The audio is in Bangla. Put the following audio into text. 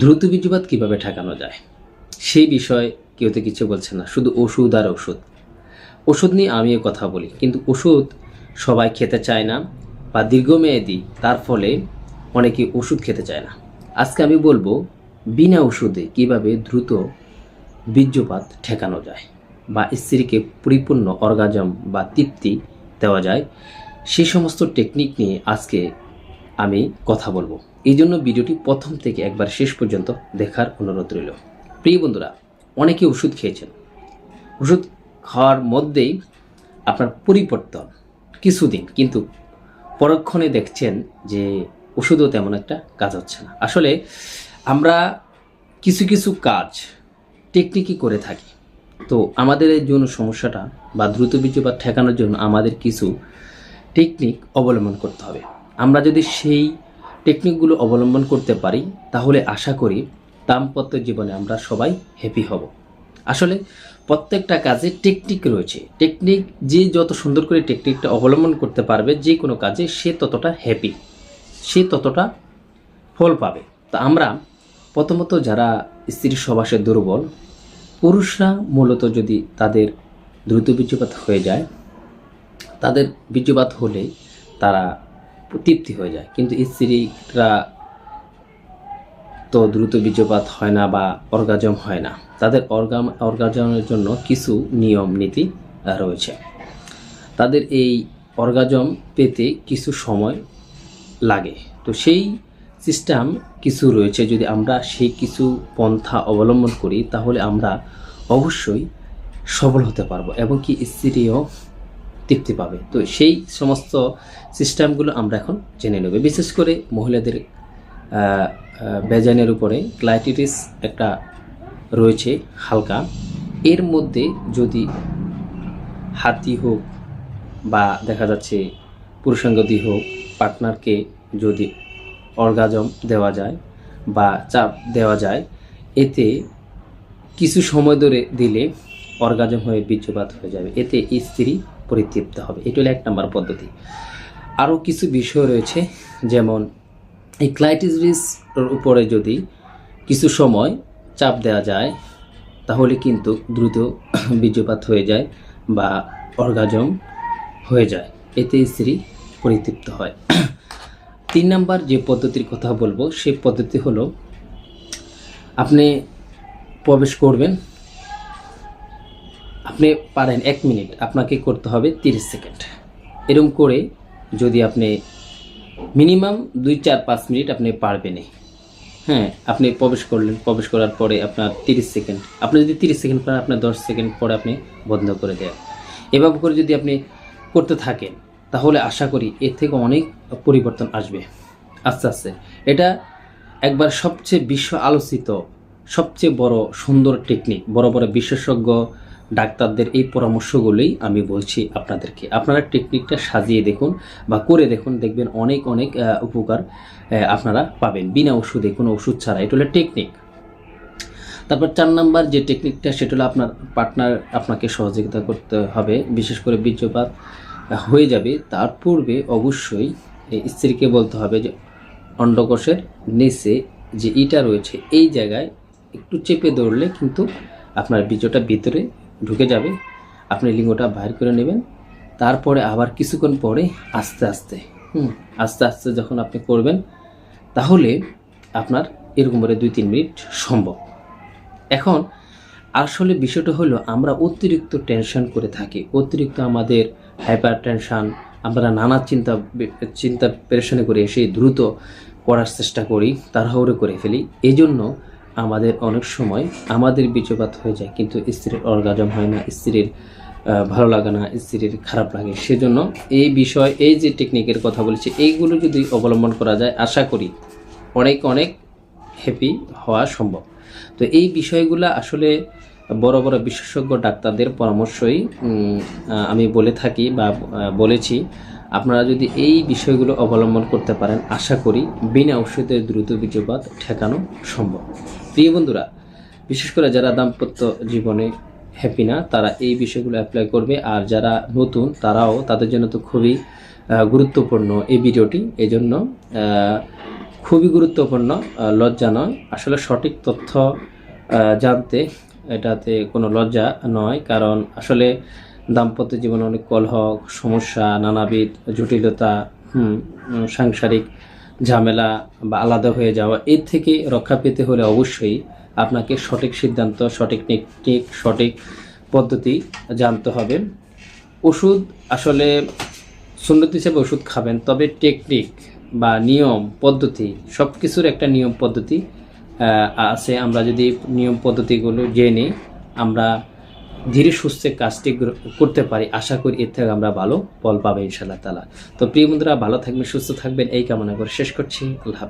দ্রুত বীর্যপাত কীভাবে ঠেকানো যায়? সেই বিষয়ে কেউ তো কিছু বলছে না, শুধু ওষুধ আর ওষুধ। ওষুধ নিয়ে আমিও কথা বলি, কিন্তু ওষুধ সবাই খেতে চায় না বা দীর্ঘমেয়াদী, তার ফলে অনেকে ওষুধ খেতে চায় না। আজকে আমি বলব, বিনা ওষুধে কীভাবে দ্রুত বীর্যপাত ঠেকানো যায় বা স্ত্রীকে পরিপূর্ণ অর্গাজম বা তৃপ্তি দেওয়া যায়, সেই সমস্ত টেকনিক নিয়ে আজকে আমি কথা বলব। এই জন্য ভিডিওটি প্রথম থেকে একবার শেষ পর্যন্ত দেখার অনুরোধ রইল। প্রিয় বন্ধুরা, অনেকে ওষুধ খেয়েছেন। ওষুধ খাওয়ার মধ্যেই আপনার পরিবর্তন কিছুদিন, কিন্তু পরক্ষণে দেখছেন যে ওষুধও তেমন একটা কাজ হচ্ছে না। আসলে আমরা কিছু কিছু কাজ টেকনিকই করে থাকি। তো আমাদের এই জন্য সমস্যাটা বা দ্রুত বীর্যপাত ঠেকানোর জন্য আমাদের কিছু টেকনিক অবলম্বন করতে হবে। আমরা যদি সেই টেকনিকগুলো অবলম্বন করতে পারি, তাহলে আশা করি দাম্পত্য জীবনে আমরা সবাই হ্যাপি হব। আসলে প্রত্যেকটা কাজে টেকনিক রয়েছে। টেকনিক যে যত সুন্দর করে টেকনিকটা অবলম্বন করতে পারবে, যে কোনো কাজে সে ততটা হ্যাপি সে ততটা ফল পাবে। তা আমরা প্রথমত যারা স্ত্রীর সবাসে দুর্বল, পুরুষরা মূলত যদি তাদের দ্রুত বীর্যপাত হয়ে যায়, তাদের বীর্যপাত হলে তারা তৃপ্তি হয়ে যায়। কিন্তু স্ত্রীরা তো দ্রুত বীর্যপাত হয় না বা অর্গাজম হয় না। তাদের অর্গাম অর্গাজমের জন্য কিছু নিয়ম নীতি রয়েছে। তাদের এই অর্গাজম পেতে কিছু সময় লাগে। তো সেই সিস্টেম কিছু রয়েছে। যদি আমরা সেই কিছু পন্থা অবলম্বন করি, তাহলে আমরা অবশ্যই সফল হতে পারব। এবং কি স্ত্রীও তৃপ্তি পাবে। তো সেই সমস্ত সিস্টেমগুলো আমরা এখন জেনে নেব। বিশেষ করে মহিলাদের বেজানের উপরে ক্লাইটিটিস একটা রয়েছে হালকা। এর মধ্যে যদি হাতি হোক বা দেখা যাচ্ছে পুরুষাঙ্গদি হোক, পার্টনারকে যদি অর্গাজম দেওয়া যায় বা চাপ দেওয়া যায়, এতে কিছু সময় ধরে দিলে অর্গাজম হয়ে বীর্যপাত হয়ে যাবে। এতে স্ত্রী পরিতৃপ্ত হবে। এটা হলো এক নম্বর পদ্ধতি। আরও কিছু বিষয় রয়েছে, যেমন এই ক্লাইটিস উপরে যদি কিছু সময় চাপ দেওয়া যায়, তাহলে কিন্তু দ্রুত বীর্যপাত হয়ে যায় বা অর্গাজম হয়ে যায়। এতে স্ত্রী পরিতৃপ্ত হয়। তিন নাম্বার যে পদ্ধতির কথা বলব সেই পদ্ধতি হলো আপনি প্রবেশ করবেন আপনি পারেন এক মিনিট, আপনাকে করতে হবে তিরিশ সেকেন্ড। এরকম করে যদি আপনি মিনিমাম দুই চার পাঁচ মিনিট আপনি পারবেনই। হ্যাঁ আপনি প্রবেশ করলেন, প্রবেশ করার পরে আপনার তিরিশ সেকেন্ড, আপনি যদি তিরিশ সেকেন্ড পারেন, আপনার দশ সেকেন্ড পরে আপনি বন্ধ করে দেন। এভাবে করে যদি আপনি করতে থাকেন, তাহলে আশা করি এর থেকে অনেক পরিবর্তন আসবে। আস্তে আস্তে। এটা একবার সবচেয়ে বিশ্ব আলোচিত, সবচেয়ে বড় সুন্দর টেকনিক বড় বড় বিশেষজ্ঞ ডাক্তারদের এই পরামর্শগুলোই আমি বলছি আপনাদেরকে। আপনারা টেকনিকটা সাজিয়ে দেখুন বা করে দেখুন, দেখবেন অনেক অনেক উপকার আপনারা পাবেন। বিনা ওষুধে, কোনো ওষুধ ছাড়া। এটা হলো টেকনিক তারপর চার নাম্বার যে টেকনিকটা সেটা হলো আপনার পার্টনার আপনাকে সহযোগিতা করতে হবে। বিশেষ করে বীর্যপাত হয়ে যাবে। তার পূর্বে অবশ্যই স্ত্রীকে বলতে হবে যে, অন্ডকোষের নিচে যে ইটা রয়েছে, এই জায়গায় একটু চেপে ধরলে কিন্তু আপনার বীর্যটা ভিতরে ঢুকে যাবে। আপনি লিঙ্গটা বাইর করে নেবেন। তারপরে আবার কিছুক্ষণ পরে আস্তে আস্তে, হুম, আস্তে আস্তে যখন আপনি করবেন, তাহলে আপনার এরকম করে দুই তিন মিনিট সম্ভব। এখন আসলে বিষয়টা হলো, আমরা অতিরিক্ত টেনশন করে থাকি। অতিরিক্ত আমাদের হাইপার টেনশন, আমরা নানা চিন্তা চিন্তা পেরেশানি করে এসে দ্রুত করার চেষ্টা করি, তাড়াহুড়ো করে ফেলি। এজন্য জন্য আমাদের অনেক সময় আমাদের বীর্যপাত হয়ে যায়, কিন্তু স্ত্রীর অর্গাজম হয় না, স্ত্রীর ভালো লাগে না, স্ত্রীর খারাপ লাগে। সেজন্য এই বিষয়, এই যে টেকনিকের কথা বলেছি, এইগুলো যদি অবলম্বন করা যায়, আশা করি অনেক অনেক হ্যাপি হওয়া সম্ভব। তো এই বিষয়গুলো আসলে বড় বড় বিশেষজ্ঞ ডাক্তারদের পরামর্শই আমি বলে থাকি বা বলেছি। আপনারা যদি এই বিষয়গুলো অবলম্বন করতে পারেন, আশা করি বিনা ওষুধের দ্রুত বীর্যপাত ঠেকানো সম্ভব। প্রিয় বন্ধুরা, বিশেষ করে যারা দাম্পত্য জীবনে হ্যাপি না, তারা এই বিষয়গুলো অ্যাপ্লাই করবে। আর যারা নতুন, তারাও তাদের জন্য তো খুবই গুরুত্বপূর্ণ এই ভিডিওটি। এই জন্য খুবই গুরুত্বপূর্ণ লজ্জা নয়। আসলে সঠিক তথ্য জানতে এটাতে কোনো লজ্জা নয়। কারণ আসলে দাম্পত্য জীবনে অনেক কলহ, সমস্যা, নানাবিধ জটিলতা সাংসারিক ঝামেলা বা আলাদা হয়ে যাওয়া, এর থেকে রক্ষা পেতে হলে অবশ্যই আপনাকে সঠিক সিদ্ধান্ত, সঠিক টেকনিক সঠিক পদ্ধতি জানতে হবে। ওষুধ আসলে সুন্নত হিসেবে ওষুধ খাবেন, তবে টেকনিক বা নিয়ম, পদ্ধতি সব কিছুর একটা নিয়ম, পদ্ধতি আছে। আমরা যদি নিয়ম, পদ্ধতিগুলো জেনে আমরা ধীরে সুস্থে কাজটি করতে পারি। আশা করি এর থেকে আমরা ভালো ফল পাবো ইনশাল্লাহ তালা তো প্রিয় বন্ধুরা, ভালো থাকবেন, সুস্থ থাকবেন, এই কামনা করে শেষ করছি। আল্লাহ।